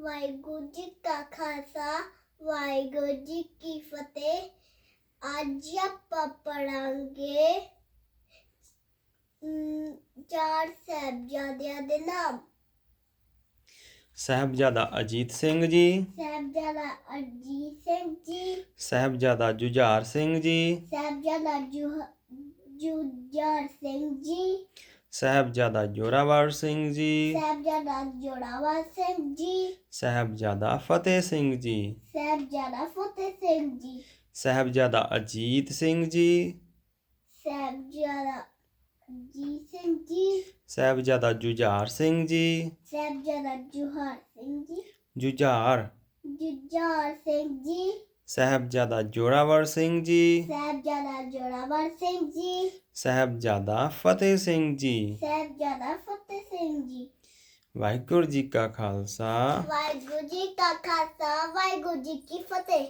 ਵਾਹਿਗੁਰੂ ਜੀ ਕਾ ਖਾਲਸਾ ਵਾਹਿਗੁਰੂ ਜੀ ਕੀ ਫਤਿਹ। ਅੱਜ ਆਪਾਂ ਪੜਾਂਗੇ ਚਾਰ ਸਾਹਿਬਜ਼ਾਦਿਆਂ ਦੇ ਨਾਮ। ਸਾਹਿਬਜ਼ਾਦਾ ਅਜੀਤ ਸਿੰਘ ਜੀ। ਸਾਹਿਬਜ਼ਾਦਾ ਅਜੀਤ ਸਿੰਘ ਜੀ। ਸਾਹਿਬਜ਼ਾਦਾ ਜੁਝਾਰ ਸਿੰਘ ਜੀ। ਸਾਹਿਬਜ਼ਾਦਾ ਜੁਝਾਰ ਸਿੰਘ ਜੀ। ਸਾਹਿਬਜ਼ਾਦਾ ਜੋਰਾਵਰ ਸਿੰਘ ਜੀ। ਸਾਹਿਬਜ਼ਾਦਾ ਜੋੜਾਵਰ ਸਿੰਘ ਜੀ। ਸਾਹਿਬਜ਼ਾਦਾ ਫਤਿਹ ਸਿੰਘ ਜੀ। ਸਾਹਿਬਜ਼ਾਦਾ ਫਤਿਹ ਸਿੰਘ ਜੀ। ਸਾਹਿਬਜ਼ਾਦਾ ਅਜੀਤ ਸਿੰਘ ਜੀ। ਸਾਹਿਬਜ਼ਾਦਾ ਅਜੀਤ ਸਿੰਘ ਜੀ। ਸਾਹਿਬਜ਼ਾਦਾ ਜੁਝਾਰ ਸਿੰਘ ਜੀ। ਸਾਹਿਬਜ਼ਾਦਾ ਜੁਹਾਰ ਸਿੰਘ ਜੀ। ਜੁਝਾਰ। ਜੁਝਾਰ ਸਿੰਘ ਜੀ। ਸਾਹਿਬਜ਼ਾਦਾ ਜੋਰਾਵਰ ਸਿੰਘ ਜੀ। ਸਾਹਿਬਜ਼ਾਦਾ ਜੋੜਾਵਰ ਸਿੰਘ ਜੀ। ਸਾਹਿਬਜ਼ਾਦਾ ਫਤਿਹ ਸਿੰਘ ਜੀ। ਸਾਹਿਬਜ਼ਾਦਾ ਫਤਿਹ ਸਿੰਘ ਜੀ। ਵਾਹਿਗੁਰੂ ਜੀ ਕਾ ਖਾਲਸਾ। ਵਾਹਿਗੁਰੂ ਜੀ ਕਾ ਖਾਲਸਾ ਵਾਹਿਗੁਰੂ ਜੀ ਕੀ ਫਤਿਹ।